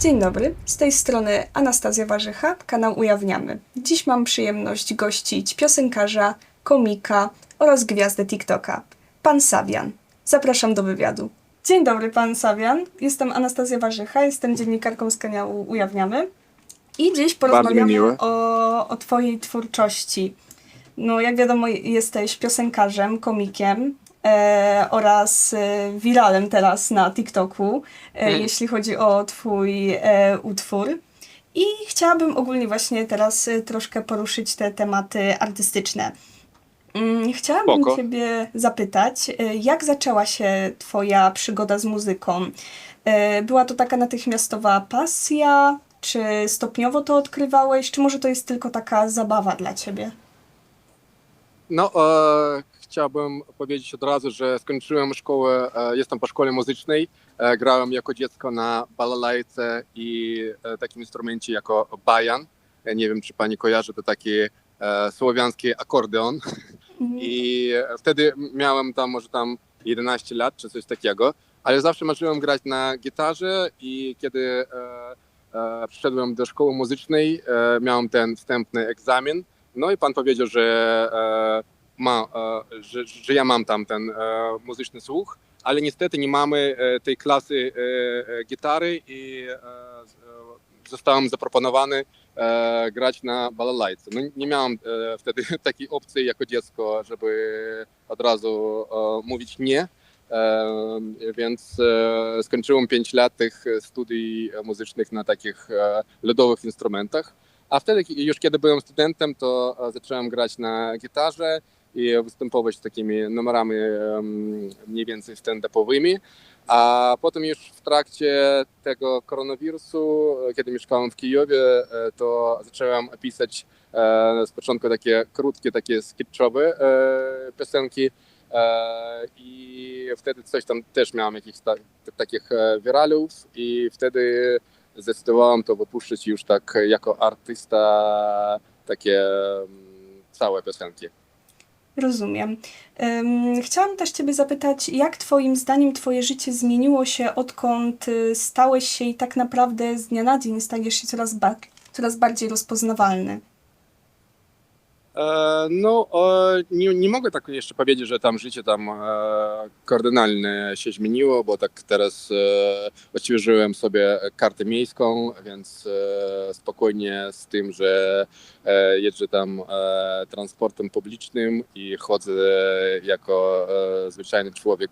Dzień dobry, z tej strony Anastazja Warzycha, kanał Ujawniamy. Dziś mam przyjemność gościć piosenkarza, komika oraz gwiazdę TikToka, pan Sawian. Zapraszam do wywiadu. Dzień dobry, pan Sawian. Jestem Anastazja Warzycha, jestem dziennikarką z kanału Ujawniamy. I dziś porozmawiamy o, o twojej twórczości. No, jak wiadomo, jesteś piosenkarzem, komikiem e, oraz e, wiralem teraz na TikToku, e, Mhm. jeśli chodzi o twój e, utwór. I chciałabym ogólnie właśnie teraz e, troszkę poruszyć te tematy artystyczne. Mm, Chciałabym Spoko. Ciebie zapytać, e, jak zaczęła się Twoja przygoda z muzyką? E, Była to taka natychmiastowa pasja, czy stopniowo to odkrywałeś, czy może to jest tylko taka zabawa dla Ciebie? No, e, chciałbym powiedzieć od razu, że skończyłem szkołę, e, jestem po szkole muzycznej. E, grałem jako dziecko na balalajce i e, takim instrumencie jako bajan. Ja nie wiem, czy pani kojarzy, to taki e, słowiański akordeon. Mhm. I wtedy miałem tam może tam 11 lat czy coś takiego, ale zawsze marzyłem grać na gitarze i kiedy e, e, przyszedłem do szkoły muzycznej, e, miałem ten wstępny egzamin, no i pan powiedział, że, e, ma, e, że, że ja mam tam ten e, muzyczny słuch, ale niestety nie mamy tej klasy gitary i zostałem zaproponowany e, grać na balalajce. No, nie miałem e, wtedy takiej opcji jako dziecko, żeby od razu e, mówić nie. Więc skończyłem 5 lat tych studiów muzycznych na takich e, lodowych instrumentach. A wtedy już kiedy byłem studentem, to e, zacząłem grać na gitarze i występować z takimi numerami mniej więcej stand-upowymi. A potem już w trakcie tego koronawirusu, kiedy mieszkałem w Kijowie, e, to zacząłem pisać e, z początku takie krótkie, takie sketchowe piosenki. I wtedy coś tam też miałem jakichś ta, takich wiralów i wtedy zdecydowałem to wypuszczać już tak jako artysta takie mm, całe piosenki. Rozumiem. Chciałam też Ciebie zapytać, jak Twoim zdaniem Twoje życie zmieniło się, odkąd y, stałeś się i tak naprawdę z dnia na dzień stajesz się coraz, ba- coraz bardziej rozpoznawalny? E, No, nie, nie mogę tak jeszcze powiedzieć, że tam życie tam e, kardynalnie się zmieniło, bo tak teraz e, odświeżyłem sobie kartę miejską, więc spokojnie z tym, że jeżdżę tam transportem publicznym i chodzę jako zwyczajny człowiek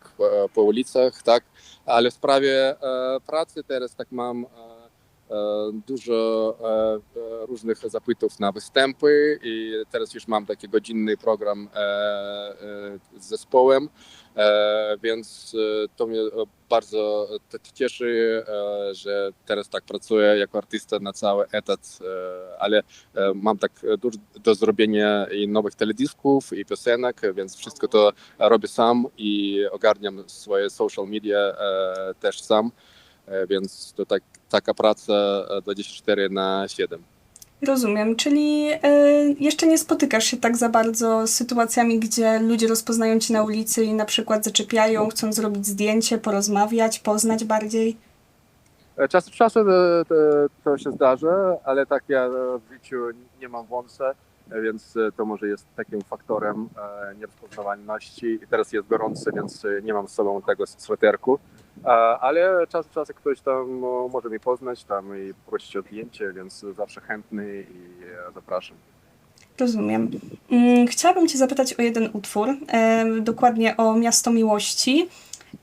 po, ulicach, tak? Ale w sprawie pracy teraz tak mam dużo e, e, różnych zapytów na występy i teraz już mam taki godzinny program e, e, z zespołem, e, więc e, to mnie e, bardzo cieszy, e, że teraz tak pracuję jako artysta na cały etat, e, ale e, mam tak dużo do zrobienia i nowych teledysków i piosenek, więc wszystko to robię sam i ogarniam swoje social media e, też sam. E, Więc to tak, taka praca e, 24 na 7. Rozumiem, czyli y, jeszcze nie spotykasz się tak za bardzo z sytuacjami, gdzie ludzie rozpoznają Cię na ulicy i na przykład zaczepiają, chcą zrobić zdjęcie, porozmawiać, poznać bardziej? E, Czas od czasu to, to, to się zdarza, ale tak ja e, w życiu nie mam wąsa, e, więc e, to może jest takim faktorem e, nierozpoznawalności. I teraz jest gorąco, więc e, nie mam z sobą tego sweterku. Ale czas od czasu ktoś tam może mnie poznać tam i prosić o zdjęcie, więc zawsze chętny i e, zapraszam. Rozumiem. Mm, Chciałabym Cię zapytać o jeden utwór, dokładnie o Miasto Miłości.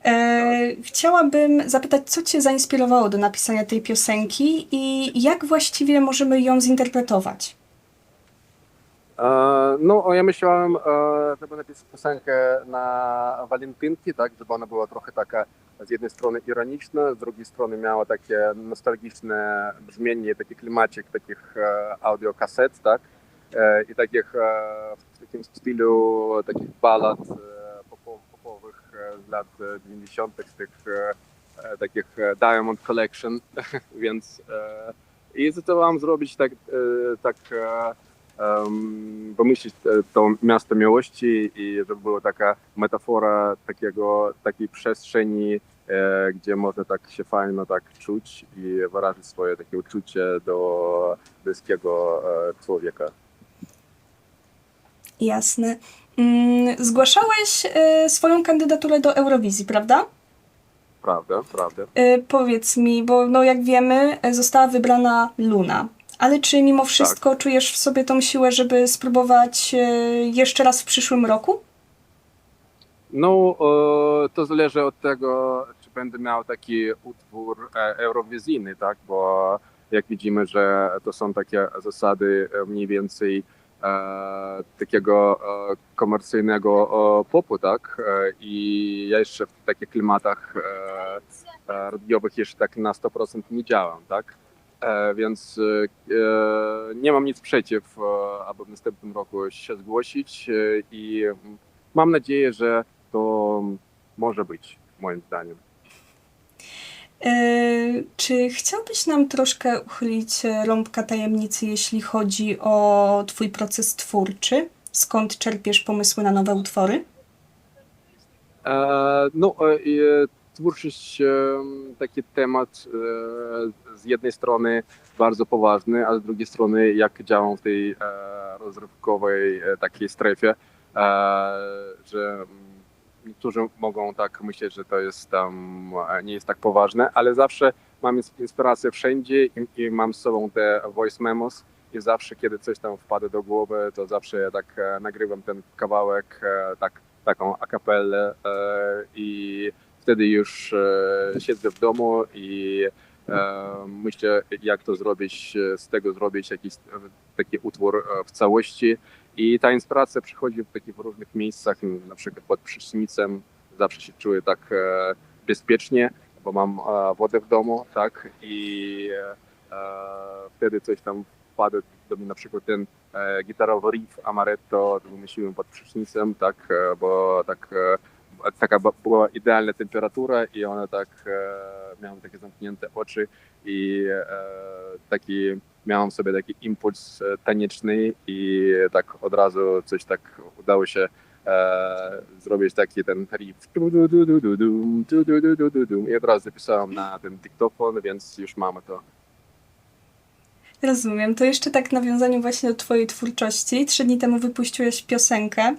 E, chciałabym zapytać, co Cię zainspirowało do napisania tej piosenki i jak właściwie możemy ją zinterpretować? E, No, ja myślałem, e, żeby napisać piosenkę na walentynki, tak, żeby ona była trochę taka z jednej strony ironiczna, z drugiej strony miała takie nostalgiczne brzmienie, taki klimacik takich e, audiokaset, tak, i takich w takim stylu takich balad popo- popowych z lat e, 90. z tych takich Diamond Collection, więc i zdecydowałem zrobić tak, tak pomyśleć e, to miasto miłości i żeby była taka metafora takiego, takiej przestrzeni e, gdzie można tak się fajnie tak czuć i wyrazić swoje takie uczucie do bliskiego e, człowieka. Jasne. Mm, Zgłaszałeś swoją kandydaturę do Eurowizji, prawda? Prawda, prawda. Powiedz mi, bo no jak wiemy, została wybrana Luna. Ale czy mimo wszystko czujesz w sobie tą siłę, żeby spróbować e, jeszcze raz w przyszłym roku? No, e, to zależy od tego, czy będę miał taki utwór e, eurowizyjny, tak? Bo jak widzimy, że to są takie zasady mniej więcej e, takiego e, komercyjnego e, popu, tak? E, I ja jeszcze w takich klimatach e, radiowych jeszcze tak na 100% nie działam, tak? E, więc e, nie mam nic przeciw, e, aby w następnym roku się zgłosić i mam nadzieję, że to może być, moim zdaniem. Czy chciałbyś nam troszkę uchylić rąbka tajemnicy, jeśli chodzi o Twój proces twórczy? Skąd czerpiesz pomysły na nowe utwory? No, twórczość taki temat e, z jednej strony bardzo poważny, a z drugiej strony jak działam w tej e, rozrywkowej e, takiej strefie, że niektórzy mogą tak myśleć, że to jest tam nie jest tak poważne, ale zawsze mam ins- inspirację wszędzie i, mam z sobą te voice memos i zawsze kiedy coś tam wpada do głowy, to zawsze ja tak nagrywam ten kawałek tak taką akapelę i wtedy już e, siedzę w domu i e, myślę, jak to zrobić, e, z tego zrobić jakiś taki utwór w całości. I ta inspiracja przychodzi w takich różnych miejscach, na przykład pod prysznicem. Zawsze się czuję tak bezpiecznie, bo mam wodę w domu, tak? I wtedy coś tam wpada do mnie, na przykład ten gitarowy riff amaretto wymyśliłem pod prysznicem, tak, bo tak taka była idealna temperatura i one tak e, takie zamknięte oczy i e, taki miałem sobie taki impuls e, tanieczny i tak od razu coś tak udało się e, zrobić taki ten riff i od razu zapisałem na ten dyktofon, więc już mamy to. Rozumiem. To jeszcze tak nawiązaniu właśnie do Twojej twórczości. Trzy dni temu wypuściłeś piosenkę e,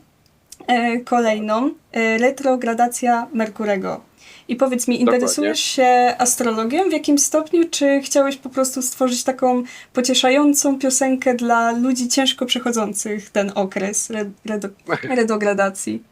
kolejną, e, Retrogradacja Merkurego. I powiedz mi, Dokładnie. interesujesz się astrologią w jakimś stopniu, czy chciałeś po prostu stworzyć taką pocieszającą piosenkę dla ludzi ciężko przechodzących ten okres re, redo, retrogradacji?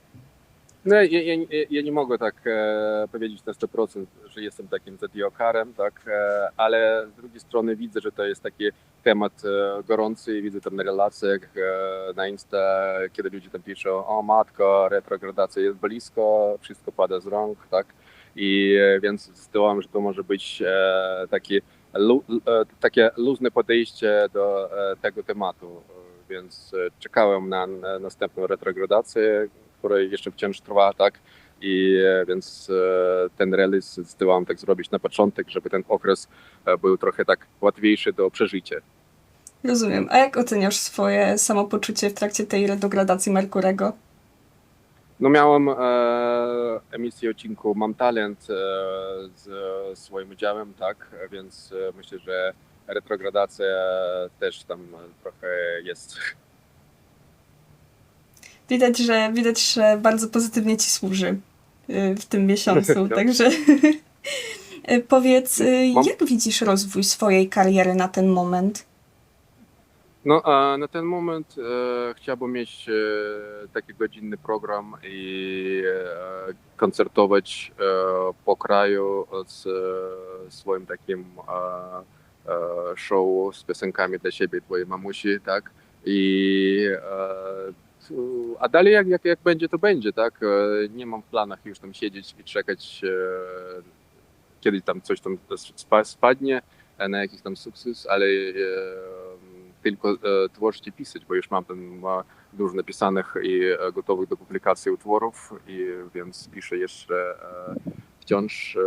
No, ja, ja, ja- nie mogę tak e, powiedzieć na 100%, że jestem takim zodiakarem, tak, e, ale z drugiej strony widzę, że to jest taki temat e, gorący widzę tam na relacjach e, na Insta, kiedy ludzie tam piszą, o matko, retrogradacja jest blisko, wszystko pada z rąk, tak, i e, więc zdecydowałem, że to może być e, taki, lu, e, takie luźne podejście do e, tego tematu, więc e, czekałem na, na następną retrogradację, której jeszcze wciąż trwa, tak? I e, więc e, ten release zdecydowałem tak zrobić na początek, żeby ten okres e, był trochę tak łatwiejszy do przeżycia. Rozumiem. A jak oceniasz swoje samopoczucie w trakcie tej retrogradacji Merkurego? No miałem e, emisję odcinku Mam Talent e, z swoim udziałem, tak? Więc myślę, że retrogradacja też tam trochę jest. Widać, że widać, że bardzo pozytywnie ci służy y, w tym miesiącu, także powiedz, y, Mam- jak widzisz rozwój swojej kariery na ten moment? No, a na ten moment e, chciałbym mieć e, taki godzinny program i e, koncertować e, po kraju z e, swoim takim e, show z piosenkami dla siebie i twojej mamusi, tak? I e, a dalej jak, jak, jak będzie, to będzie, tak? E, nie mam w planach już tam siedzieć i czekać, e, kiedy tam coś tam spa- spadnie e, na jakiś tam sukces, ale tylko tworzyć i pisać, bo już mam tam dużo napisanych i gotowych do publikacji utworów, i więc piszę jeszcze wciąż,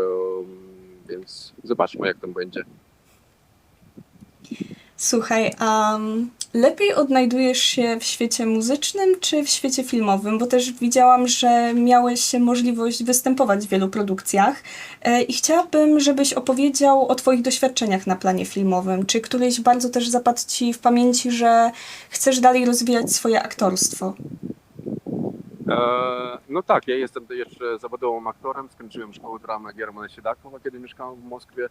więc zobaczmy jak tam będzie. Słuchaj, mm, Lepiej odnajdujesz się w świecie muzycznym czy w świecie filmowym? Bo też widziałam, że miałeś możliwość występować w wielu produkcjach e, i chciałabym, żebyś opowiedział o Twoich doświadczeniach na planie filmowym. Czy któryś bardzo też zapadł Ci w pamięci, że chcesz dalej rozwijać swoje aktorstwo? E, no tak, ja jestem jeszcze zawodowym aktorem. Skończyłem szkołę dramy Germana Siedakowa, kiedy mieszkałem w Moskwie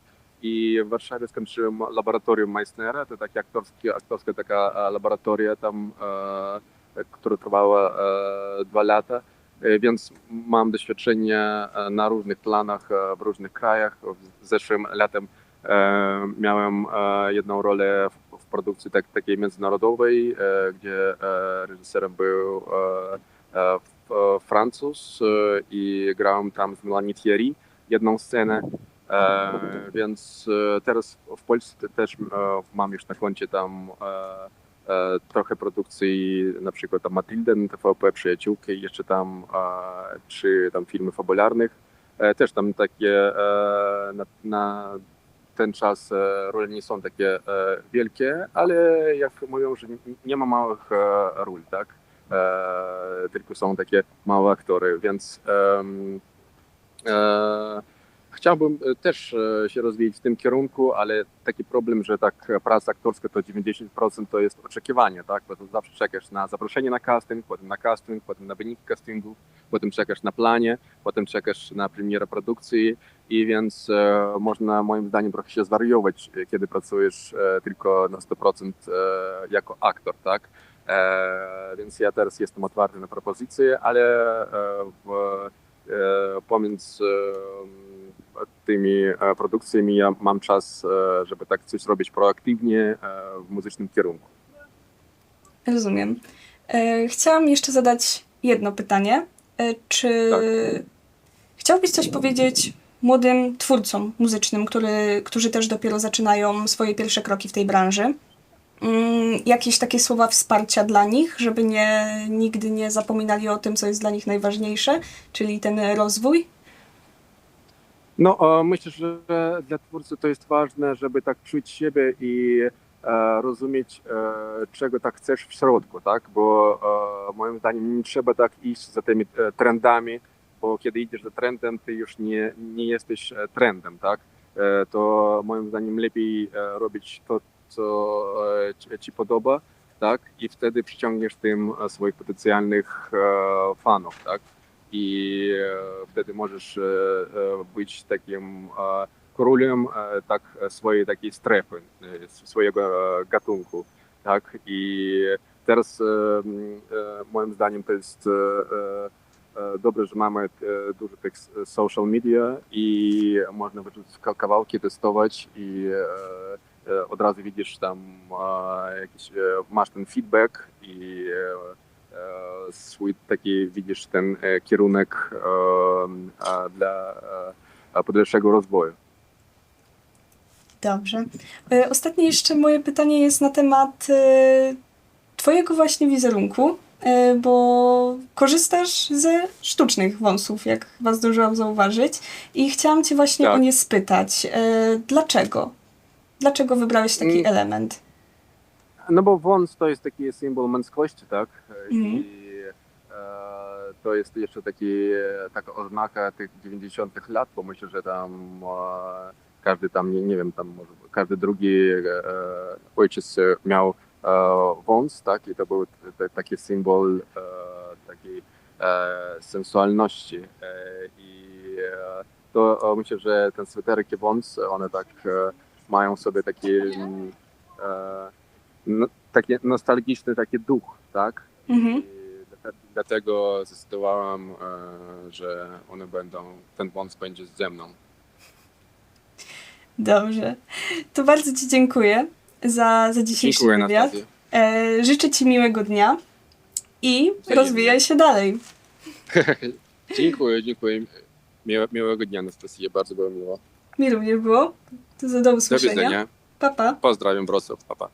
Warszawie skończyłem laboratorium Meissnera. To takie aktorskie, aktorska taka e, laboratoria tam, e, która trwała e, dwa lata. E, Więc mam doświadczenie e, na różnych planach w różnych krajach. W zeszłym latem miałem jedną rolę w, produkcji tak, takiej międzynarodowej, gdzie reżyserem był Francuz i grałem tam z Melanie Thierry jedną scenę. E, więc e, teraz w Polsce te- też e, mam już na koncie tam trochę produkcji, na przykład tam Matilden, TVP, Przyjaciółki, jeszcze tam trzy tam filmy fabularnych. Też tam takie na, na ten czas role nie są takie wielkie, ale jak mówią, że nie- ma małych ról, tak? Tylko są takie małe aktory, więc chciałbym e, też e, się rozwijać w tym kierunku, ale taki problem, że tak e, praca aktorska to 90% to jest oczekiwanie, tak? To zawsze czekasz na zaproszenie na casting, potem na casting, potem na wyniki castingu, potem czekasz na planie, potem czekasz na premierę produkcji i więc e, można moim zdaniem trochę się zwariować, kiedy pracujesz e, tylko na 100% e, jako aktor, tak? E, więc ja teraz jestem otwarty na propozycje, ale e, w, e, pomiędzy e, tymi e, produkcjami ja mam czas, e, żeby tak coś robić proaktywnie e, w muzycznym kierunku. Rozumiem. Chciałam jeszcze zadać jedno pytanie. Czy Tak. chciałbyś coś powiedzieć młodym twórcom muzycznym, który, którzy też dopiero zaczynają swoje pierwsze kroki w tej branży? Mm, jakieś takie słowa wsparcia dla nich, żeby nie, nigdy nie zapominali o tym, co jest dla nich najważniejsze, czyli ten rozwój? No, myślę, że dla twórcy to jest ważne, żeby tak czuć siebie i e, rozumieć, e, czego tak chcesz w środku, tak? Bo e, moim zdaniem nie trzeba tak iść za tymi trendami, bo kiedy idziesz za trendem, ty już nie, nie jesteś trendem, tak? To moim zdaniem lepiej robić to, co ci, podoba, tak? I wtedy przyciągniesz tym swoich potencjalnych fanów, tak? I e, wtedy możesz e, e, być takim królem tak, swojej takiej strefy, swojego gatunku. Tak? I teraz moim zdaniem to jest dobrze, że mamy dużo tych social media i można kawałki, testować i od razu widzisz tam jakiś, masz ten feedback i swój taki widzisz ten e, kierunek e, a dla e, podальszego rozwoju. Dobrze. E, Ostatnie jeszcze moje pytanie jest na temat e, Twojego właśnie wizerunku, e, bo korzystasz ze sztucznych wąsów, jak chyba zdążyłam zauważyć. I chciałam Cię właśnie Tak. o nie spytać. E, Dlaczego? Dlaczego wybrałeś taki Mm. element? No bo wąs to jest taki symbol męskości, tak? Mhm. I e, to jest jeszcze taki, e, taka oznaka tych 90 lat, bo myślę, że tam e, każdy tam, nie, nie wiem, tam może każdy drugi e, ojciec miał e, wąs, tak? I to był taki symbol e, takiej e, sensualności. E, I e, to e, myślę, że ten sweterek i wąs, one tak e, mają sobie taki mm, e, no, taki nostalgiczny taki duch, tak? Mhm. Dlatego zdecydowałem, e, że one będą, ten wąs będzie ze mną. Dobrze. To bardzo Ci dziękuję za, za dzisiejszy Dziękuję wywiad. E, życzę Ci miłego dnia i rozwijaj się dalej. dziękuję, dziękuję. Miłe, miłego dnia Anastazja, bardzo było miło. Mi również było. To za do Do usłyszenia. widzenia. Pa, pa. Pozdrawiam Wrocław, papa.